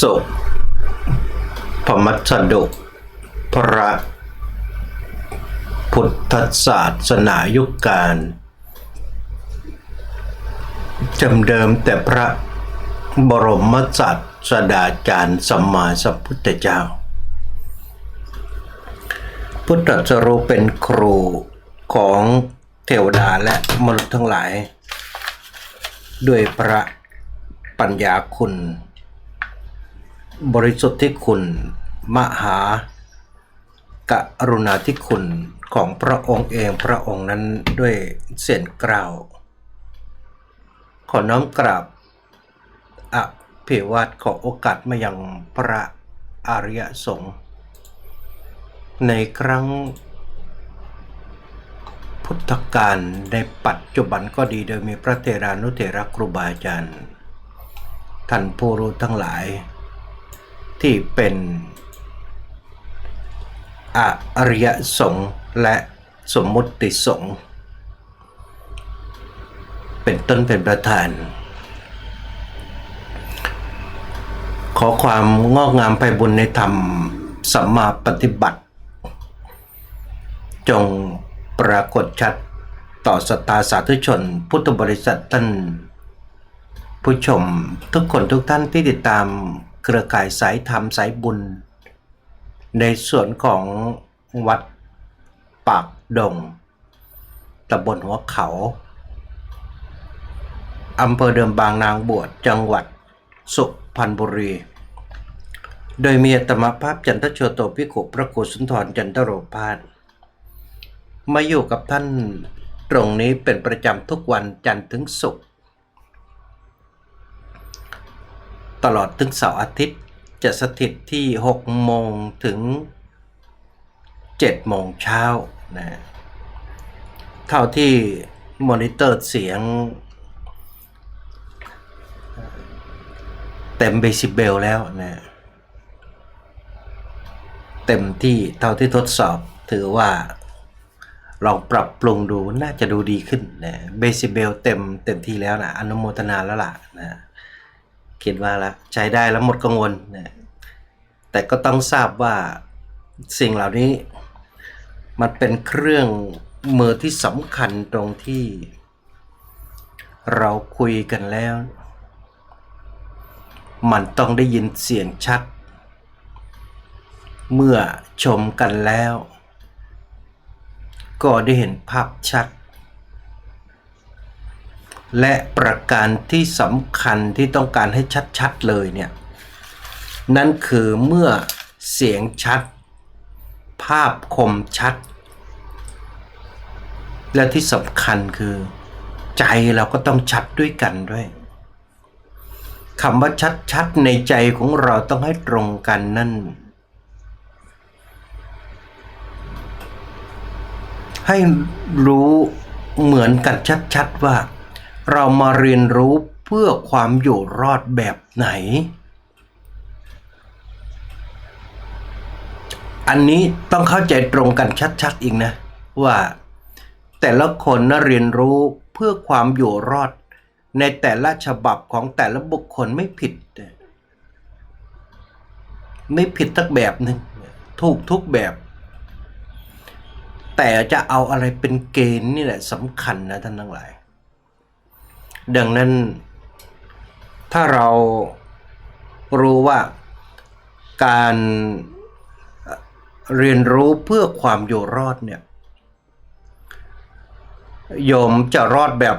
สุพมัชดุพระพุทธศาสนายุคการจำเดิมแต่พระบรมศาสดาจารย์สัมมาสัมพุทธเจ้า พุทธตรัสรู้เป็นครูของเทวดาและมนุษย์ทั้งหลาย ด้วยพระปัญญาคุณ บริสุทธิ์ที่คุณ มหากรุณาธิคุณของพระองค์เองพระองค์นั้นด้วยเสียงกล่าว ขอน้อมกราบอภิวาทขอโอกาสมายังพระอริยสงฆ์ในครั้งพุทธกาลในปัจจุบันก็ดีโดยมีพระเทรานุเถระครูบาอาจารย์ท่านผู้รู้ทั้งหลาย ที่เป็นอริยสงฆ์และสมมุติสงฆ์เป็นต้นเป็นประธาน ขอความงอกงามไปบุญในธรรมสัมมาปฏิบัติ จงปรากฏชัดต่อสตาสาธุชน พุทธบริษัทท่านผู้ชมทุกคนทุกท่านที่ติดตาม เครือข่ายสายธรรมสายบุญ ในส่วนของวัดปากดงตำบลหัวเขาอำเภอเดิมบางนางบวชจังหวัดสุพรรณบุรี โดยมีอัตมภาพจันทโชโตพิขุพระกุสุนทรจันทโรพาสมาอยู่กับท่านตรงนี้เป็นประจำทุกวันจันทร์ถึงศุกร์ ตลอดถึงเสาร์อาทิตย์จะสถิตที่ 6 โมงถึง 7 โมงเช้านะเท่าที่มอนิเตอร์เสียง เต็มเบสิเบลแล้วนะเต็มที่เท่าที่ทดสอบถือว่าลองปรับปรุงดูน่าจะดูดีขึ้นนะเบสิเบลเต็มเต็มที่แล้วนะอนุโมทนาแล้วล่ะนะ คิดว่าละใช้ได้แล้วหมดกังวลนะแต่ก็ต้องทราบว่าสิ่งเหล่านี้มันเป็นเครื่องมือที่สำคัญตรงที่ เราคุยกันแล้ว มันต้องได้ยินเสียงชัด เมื่อชมกันแล้ว ก็ได้เห็นภาพชัด และประการที่สำคัญที่ต้องการให้ชัดๆเลยเนี่ย นั่นคือเมื่อเสียงชัด ภาพคมชัด และที่สำคัญคือ ใจเราก็ต้องชัดด้วยกันด้วยคำว่าชัดๆในใจของเราต้องให้ตรงกันนั่น ให้รู้เหมือนกันชัดๆว่า เรามาเรียนรู้เพื่อความอยู่รอดแบบไหน อันนี้ต้องเข้าใจตรงกันชัดๆอีกนะ ว่า แต่ละคนนะเรียนรู้เพื่อความอยู่รอด ในแต่ละฉบับของแต่ละบุคคลไม่ผิด ไม่ผิดทักแบบหนึ่งถูกทุกแบบ แต่จะเอาอะไรเป็นเกณฑ์นี่แหละสำคัญนะท่านทั้งหลาย ดังนั้น ถ้าเรารู้ว่าการเรียนรู้เพื่อความอยู่รอดเนี่ยโยมจะรอดแบบ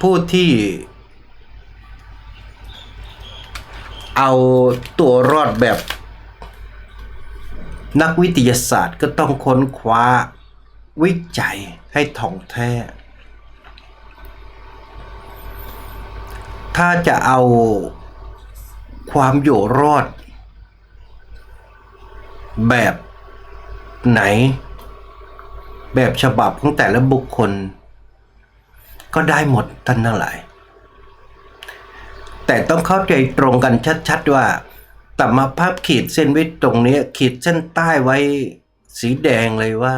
ผู้ที่เอาตัวรอดแบบ นักวิทยาศาสตร์ก็ต้องค้นคว้าวิจัยให้ถ่องแท้ ถ้าจะเอาความอยู่รอด แบบไหน แบบฉบับของแต่ละบุคคล ก็ได้หมดท่านทั้งหลาย แต่ต้องเข้าใจตรงกันชัดๆว่าแต่มาภาพขีดเส้นวิทย์ตรงนี้ขีดเส้นใต้ไว้สีแดงเลยว่า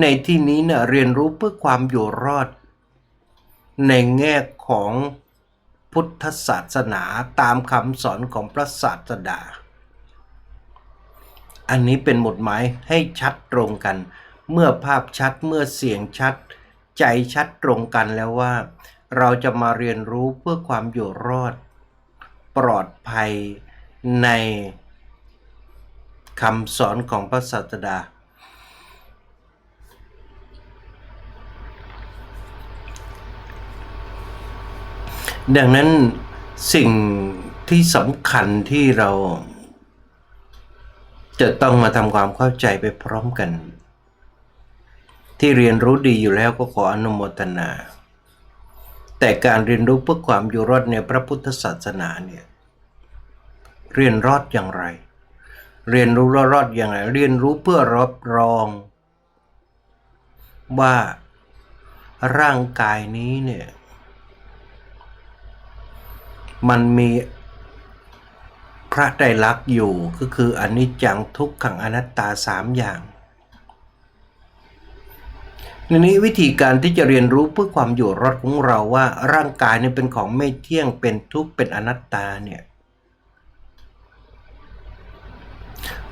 ในที่นี้เนี่ยเรียนรู้เพื่อความอยู่รอด ในแง่ของ พุทธศาสนาตามคำสอนของพระศาสดา อันนี้เป็นหมดหมายให้ชัดตรงกัน เมื่อภาพชัดเมื่อเสียงชัด ใจชัดตรงกันแล้วว่า เราจะมาเรียนรู้เพื่อความอยู่รอด ปลอดภัยในคำสอนของพระศาสดา ดังนั้นสิ่งที่สำคัญที่เรา จะต้องมาทำความเข้าใจไปพร้อมกัน ที่เรียนรู้ดีอยู่แล้วก็ขออนุโมทนา แต่การเรียนรู้เพื่อความอยู่รอดในพระพุทธศาสนาเนี่ยเรียนรอดอย่างไร เรียนรู้รอดอย่างไร เรียนรู้เพื่อรับรอง ว่าร่างกายนี้เนี่ย มันมีพระไตรลักษณ์อยู่ก็คืออนิจจังทุกขังอนัตตาสามอย่างในนี้วิธีการที่จะเรียนรู้เพื่อความอยู่รอดของเราว่าร่างกายเนี่ยเป็นของไม่เที่ยงเป็นทุกข์เป็นอนัตตาเนี่ย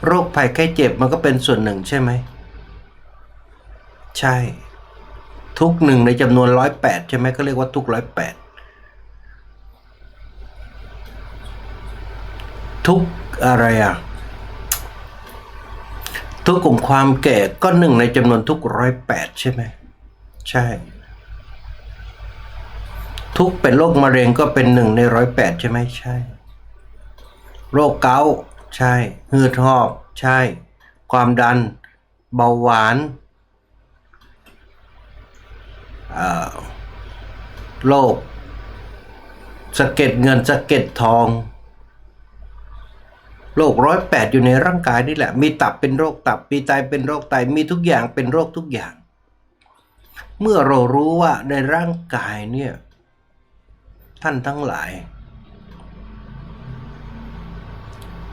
โรคภัยไข้เจ็บมันก็เป็นส่วนหนึ่งใช่ไหม ใช่ ทุกหนึ่งในจำนวนร้อยแปดใช่ไหมก็เรียกว่าทุกร้อยแปด ทุกอะไรอะทุกกลุ่มความแก่ก็หนึ่งในจำนวนทุกร้อยแปดใช่ไหมใช่ ทุกเป็นโรคมะเร็งก็เป็นหนึ่งในร้อยแปดใช่ไหมใช่ โรคเกาต์ใช่หืดหอบใช่ ความดัน เบาหวานโรคสะเก็ดเงินสะเก็ดทอง โรคร้อยแปดอยู่ในร่างกายนี่แหละ มีตับเป็นโรคตับ มีไตเป็นโรคไต มีทุกอย่างเป็นโรคทุกอย่าง เมื่อเรารู้ว่าในร่างกายเนี่ย ท่านทั้งหลาย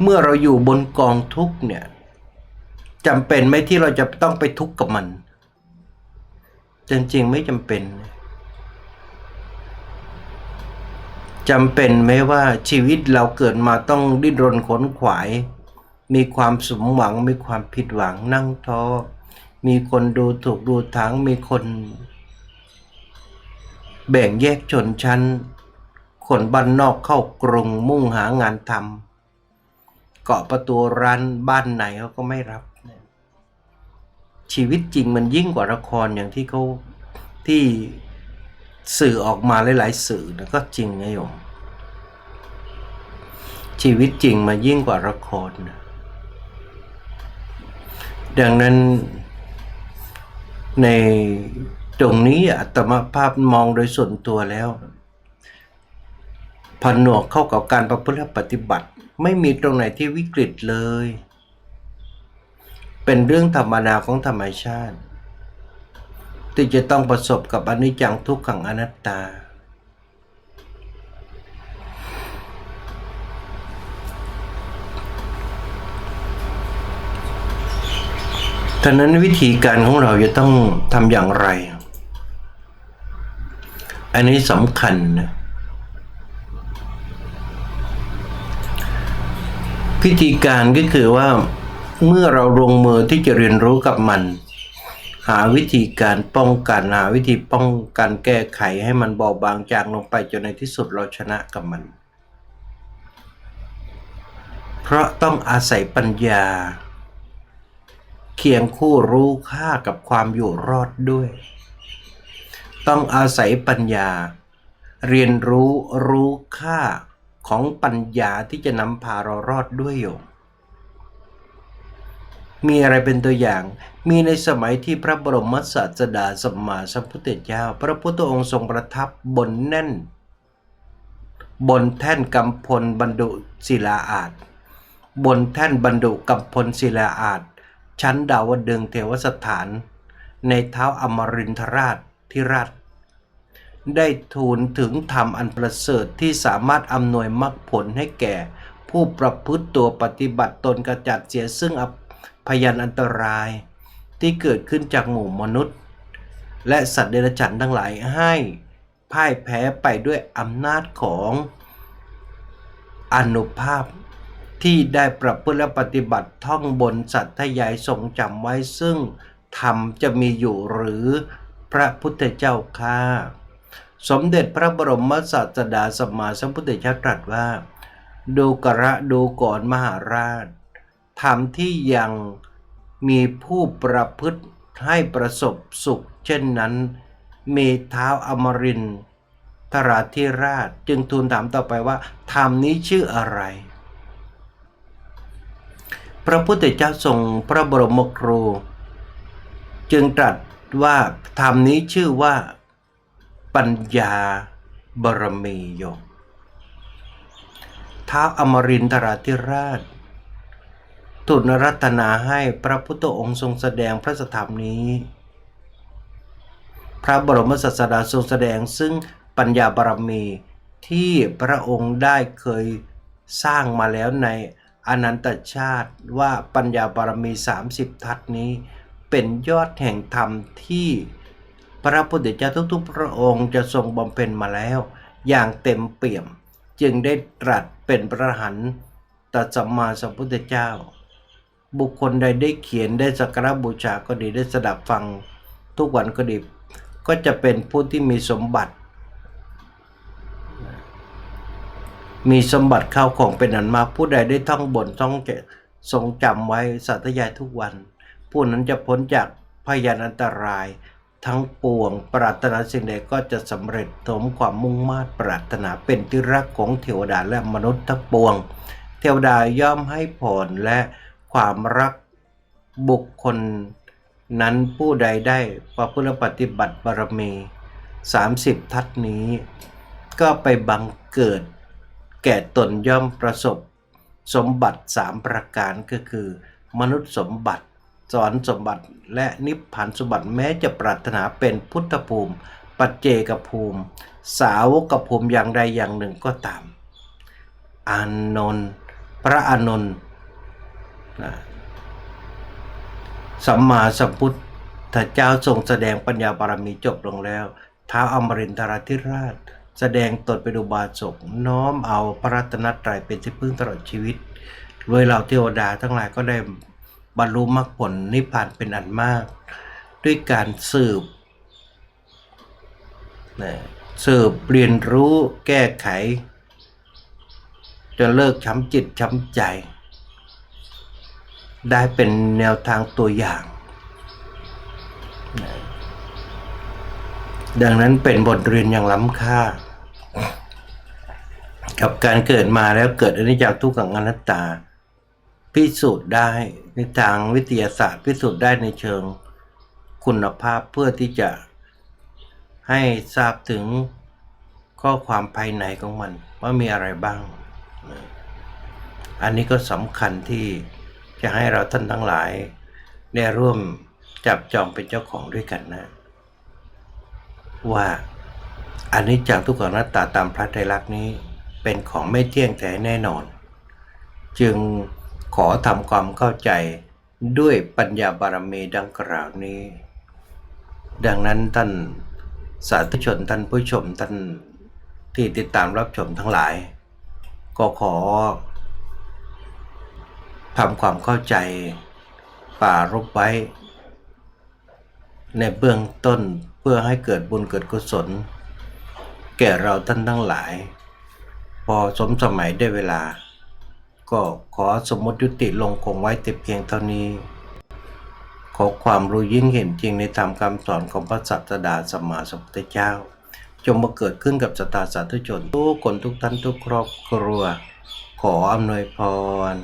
เมื่อเราอยู่บนกองทุกเนี่ยจำเป็นไหมที่เราจะต้องไปทุกข์กับมัน จริงๆไม่จำเป็น จำเป็นไหมว่าชีวิตเราเกิดมาต้องดิ้นรนขนขวาย มีความสมหวัง มีความผิดหวังนั่งท้อ มีคนดูถูกดูทางมีคน แบ่งแยกชนชั้น คนบ้านนอกเข้ากรุงมุ่งหางานทำเกาะประตูร้านบ้านไหนเขาก็ไม่รับ ชีวิตจริงมันยิ่งกว่าละครอย่างที่เขาที่ สื่อออกมาหลาย ๆ สื่อนะก็จริงนะโยม ชีวิตจริงมันยิ่งกว่าละครนะดังนั้นในตรงนี้อัตมาภาพมองโดยส่วนตัวแล้วผนวกเข้ากับการประพฤติปฏิบัติ ไม่มีตรงไหนที่วิกฤตเลย เป็นเรื่องธรรมดาของธรรมชาติ ที่จะต้องประสบกับอนิจจังทุกขังอนัตตาท่านั้นวิธีการของเราจะต้องทำอย่างไร อันนี้สำคัญนะพิธีการก็คือว่าเมื่อเราลงมือที่จะเรียนรู้กับมัน หาวิธีการป้องกันหาวิธีป้องกันแก้ไขให้มันเบาบางจางลงไปจนในที่สุดเราชนะกับมัน เพราะต้องอาศัยปัญญา เคียงคู่รู้ค่ากับความอยู่รอดด้วย ต้องอาศัยปัญญา เรียนรู้รู้ค่าของปัญญาที่จะนำพาเรารอดด้วยโยม มีอะไรเป็นตัวอย่าง มีในสมัยที่พระบรมศาสดาสัมมาสัมพุทธเจ้า พระพุทธองค์ทรงประทับบนแน่น บนแท่นกำพลบรรดุศิลาอาจบนแท่นบรรดุกำพลศิลาอาจชั้นดาวดึงเทวสถาน ในเท้าอมรินทราชที่ราชได้ทูลถึงธรรมอันประเสริฐที่สามารถอำนวยมรรคผลให้แก่ ผู้ประพฤติตัวปฏิบัติตนกระจัดเสียซึ่งอ พยันอันตราย ที่เกิดขึ้นจากหมู่มนุษย์ และสัตว์เดรัจฉานทั้งหลายให้พ่ายแพ้ไปด้วยอำนาจของอนุภาพที่ได้ประพฤติและปฏิบัติท่องบนสัตยายทรงจำไว้ซึ่งธรรมจะมีอยู่หรือพระพุทธเจ้าข้าสมเด็จพระบรมศาสดาสัมมาสัมพุทธเจ้าตรัสว่า ดูกระดูก่อนมหาราช ธรรมที่ยังมีผู้ประพฤติให้ประสบสุข เช่นนั้น มีเท้าอมรินทร์ทราธิราชจึงทูลถามต่อไปว่าธรรมนี้ชื่ออะไร พระพุทธเจ้าทรงพระบรมครู จึงตรัสว่าธรรมนี้ชื่อว่าปัญญาบรมีโยมท้าอมรินทราธิราช ทูลรัตนาให้พระพุทธองค์ทรงแสดงพระสธรรมนี้ พระบรมศาสดาทรงแสดงซึ่งปัญญาบารมีที่พระองค์ได้เคยสร้างมาแล้วในอนันตชาติว่าปัญญาบารมี 30 ทัศนี้ เป็นยอดแห่งธรรมที่พระพุทธเจ้าทุกๆ พระองค์จะทรงบำเพ็ญมาแล้ว อย่างเต็มเปี่ยมจึงได้ตรัสเป็นพระหันตสัมมาสัมพุทธเจ้า บุคคลใดได้เขียนได้สักการบูชาก็ดีได้สดับฟังทุกวันก็ดี ก็จะเป็นผู้ที่มีสมบัติ มีสมบัติเข้าของเป็นอันมากผู้ใดได้ท่องบนท่องแกทรงจำไว้สัตยายทุกวัน ผู้นั้นจะพ้นจากพยานอันตราย ทั้งปวงปรารถนาสิ่งใดก็จะสำเร็จสมความมุ่งมา่ปรารถนาเป็นที่รักของเทวดาและมนุษย์ทั้งปวง เทวดาย่อมให้ผลและ ความรักบุคคล นั้นผู้ใดได้ประพฤติปฏิบัติบารมี 30 ทัศนี้ ก็ไปบังเกิด แก่ตนย่อมประสบ สมบัติสามประการก็คือ มนุษย์สมบัติสอนสมบัติและนิพพานสมบัติแม้จะปรารถนาเป็นพุทธภูมิ ปัจเจกภูมิ สาวกภูมิอย่างใดอย่างหนึ่งก็ตาม อานนท์พระอานนท์ นะสัมมาสัมพุทธเจ้าทรงแสดงปัญญาบารมีจบลงแล้วท้าวอมรินทราธิราช แสดงตนเป็นอุบาสกน้อมเอาพระรัตนตรัยเป็นที่พึ่งตลอดชีวิตโดยเหล่าเทวดาทั้งหลายก็ได้บรรลุมรรคผลนิพพานเป็นอันมาก ด้วยการสืบนะสืบเรียนรู้แก้ไข จนเลิกช้ำจิตช้ำใจ ได้เป็นแนวทางตัวอย่าง ดังนั้นเป็นบทเรียนอย่างล้ำค่า กับการเกิดมาแล้วเกิดอนิจจังทุกขังอนัตตา พิสูจน์ได้ในทางวิทยาศาสตร์ พิสูจน์ได้ในเชิงคุณภาพเพื่อที่จะให้ทราบถึงข้อความภายในของมันว่ามีอะไรบ้าง อันนี้ก็สำคัญที่ จะให้เราท่านทั้งหลาย ได้ร่วมจับจองเป็นเจ้าของด้วยกันนะ ว่าอันนี้จากทุกขังหน้าตาตามพระไตรลักษณ์นี้เป็นของไม่เที่ยงแท้แน่นอน จึงขอทำความเข้าใจด้วยปัญญาบารมีดังกล่าวนี้ ดังนั้นท่านสาธุชนท่านผู้ชมท่านที่ติดตามรับชมทั้งหลาย ก็ขอ ทำความเข้าใจป่ารบไว้ ในเบื้องต้นเพื่อให้เกิดบุญเกิดกุศล แก่เราท่านทั้งหลาย พอสมสมัยได้เวลา ก็ขอสมมติยุติลงคงไว้แต่เพียงเท่านี้ ขอความรู้ยิ่งเห็นจริงในธรรมคำสอนของพระสัตดาสัมมาสัมพุทธเจ้า จงมาเกิดขึ้นกับสตาสาธุชนทุกคนทุกท่านทุกครอบครัว ขออำนวยพร